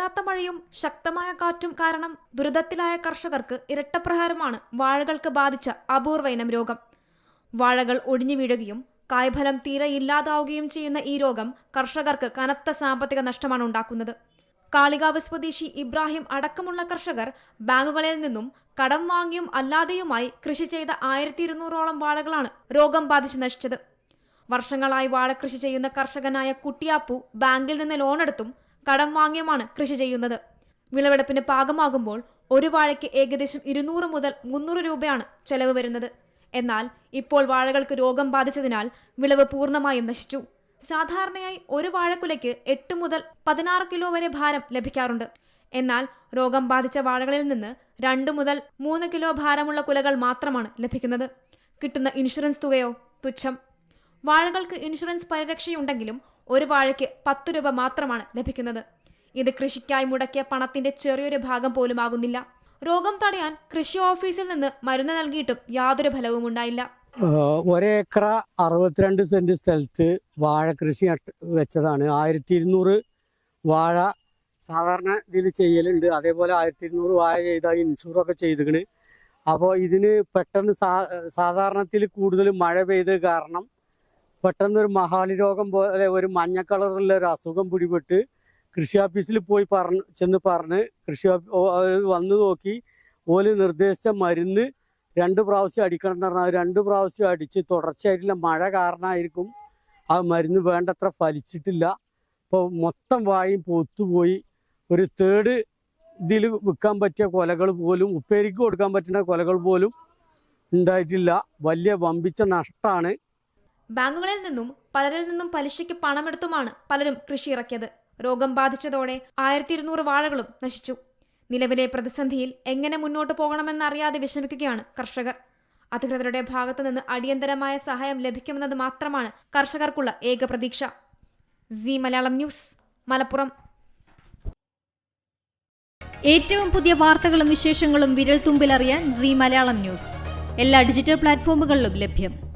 തോരാത്ത മഴയും ശക്തമായ കാറ്റും കാരണം ദുരിതത്തിലായ കർഷകർക്ക് ഇരട്ടപ്രഹാരമാണ് വാഴകൾക്ക് ബാധിച്ച അപൂർവൈനം രോഗം. വാഴകൾ ഒടിഞ്ഞു വീഴുകയും കായ്ഫലം തീരെ ഇല്ലാതാവുകയും ചെയ്യുന്ന ഈ രോഗം കർഷകർക്ക് കനത്ത സാമ്പത്തിക നഷ്ടമാണ് ഉണ്ടാക്കുന്നത്. കാളികാവ് സ്വദേശി ഇബ്രാഹിം അടക്കമുള്ള കർഷകർ ബാങ്കുകളിൽ നിന്നും കടം വാങ്ങിയും അല്ലാതെയുമായി കൃഷി ചെയ്ത ആയിരത്തി ഇരുന്നൂറോളം വാഴകളാണ് രോഗം ബാധിച്ച് നശിച്ചത്. വർഷങ്ങളായി വാഴ കൃഷി ചെയ്യുന്ന കർഷകനായ കുട്ടിയാപ്പു ബാങ്കിൽ നിന്ന് ലോണെടുത്തും കടം വാങ്ങിയുമാണ് കൃഷി ചെയ്യുന്നത്. വിളവെടുപ്പിന് പാകമാകുമ്പോൾ ഒരു വാഴയ്ക്ക് ഏകദേശം ഇരുന്നൂറ് മുതൽ മുന്നൂറ് രൂപയാണ് ചെലവ് വരുന്നത്. എന്നാൽ ഇപ്പോൾ വാഴകൾക്ക് രോഗം ബാധിച്ചതിനാൽ വിളവ് പൂർണമായും നശിച്ചു. സാധാരണയായി ഒരു വാഴക്കുലയ്ക്ക് എട്ട് മുതൽ പതിനാറ് കിലോ വരെ ഭാരം ലഭിക്കാറുണ്ട്. എന്നാൽ രോഗം ബാധിച്ച വാഴകളിൽ നിന്ന് രണ്ട് മുതൽ മൂന്ന് കിലോ ഭാരമുള്ള കുലകൾ മാത്രമാണ് ലഭിക്കുന്നത്. കിട്ടുന്ന ഇൻഷുറൻസ് തുകയോ? തുച്ഛം. വാഴകൾക്ക് ഇൻഷുറൻസ് പരിരക്ഷയുണ്ടെങ്കിലും ഒരു വാഴയ്ക്ക് പത്ത് രൂപ മാത്രമാണ് ലഭിക്കുന്നത്. ഇത് കൃഷിക്കായി മുടക്കിയ പണത്തിന്റെ ചെറിയൊരു ഭാഗം പോലും ആകുന്നില്ല. രോഗം തടയാൻ കൃഷി ഓഫീസിൽ നിന്ന് മരുന്ന് നൽകിയിട്ടും യാതൊരു ഫലവും ഉണ്ടായില്ല. ഒരേക്കർ അറുപത്തിരണ്ട് സെന്റ് സ്ഥലത്ത് വാഴ കൃഷി വെച്ചതാണ്. ആയിരത്തി ഇരുന്നൂറ് വാഴ സാധാരണ ഇതിൽ ചെയ്യലുണ്ട്. അതേപോലെ ആയിരത്തി ഇരുന്നൂറ് വാഴ ചെയ്ത ഇൻഷൂറൊക്കെ ചെയ്തിക്കണ്. അപ്പോൾ ഇതിന് പെട്ടെന്ന് സാധാരണത്തിൽ കൂടുതൽ മഴ പെയ്ത് കാരണം പെട്ടെന്ന് ഒരു മഹാളി രോഗം പോലെ ഒരു മഞ്ഞ കളറുള്ള ഒരു അസുഖം പിടിപെട്ട് കൃഷി ഓഫീസിൽ പോയി പറഞ്ഞ് ചെന്ന് പറഞ്ഞ് കൃഷി വന്നു നോക്കി. ഓൽ നിർദ്ദേശിച്ച മരുന്ന് രണ്ട് പ്രാവശ്യം അടിക്കണം എന്ന് പറഞ്ഞാൽ രണ്ട് പ്രാവശ്യം അടിച്ച് തുടർച്ചയായിട്ടുള്ള മഴ കാരണമായിരിക്കും ആ മരുന്ന് വേണ്ടത്ര ഫലിച്ചിട്ടില്ല. ഇപ്പോൾ മൊത്തം വായും പൊത്തുപോയി. ഒരു തേർഡ് ഇതിൽ വിൽക്കാൻ പറ്റിയ കൊലകൾ പോലും ഉപ്പേരിക്ക് കൊടുക്കാൻ പറ്റുന്ന കൊലകൾ പോലും ഉണ്ടായിട്ടില്ല. വലിയ വമ്പിച്ച നഷ്ടമാണ്. ബാങ്കുകളിൽ നിന്നും പലരിൽ നിന്നും പലിശയ്ക്ക് പണമെടുത്തുമാണ് പലരും കൃഷി ഇറക്കിയത് രോഗം ബാധിച്ചതോടെ ആയിരത്തി ഇരുന്നൂറ് വാഴകളും നശിച്ചു. നിലവിലെ പ്രതിസന്ധിയിൽ എങ്ങനെ മുന്നോട്ട് പോകണമെന്നറിയാതെ വിഷമിക്കുകയാണ് കർഷകർ. അധികൃതരുടെ ഭാഗത്തു നിന്ന് അടിയന്തരമായ സഹായം ലഭിക്കുമെന്നത് മാത്രമാണ് കർഷകർക്കുള്ള ഏക പ്രതീക്ഷ. C Malayalam news Malappuram. ഏറ്റവും പുതിയ വാർത്തകളും വിശേഷങ്ങളും വിരൽ തുമ്പിലറിയാൻ സി മലയാളം ന്യൂസ്. എല്ലാ ഡിജിറ്റൽ പ്ലാറ്റ്ഫോമുകളിലും ലഭ്യം.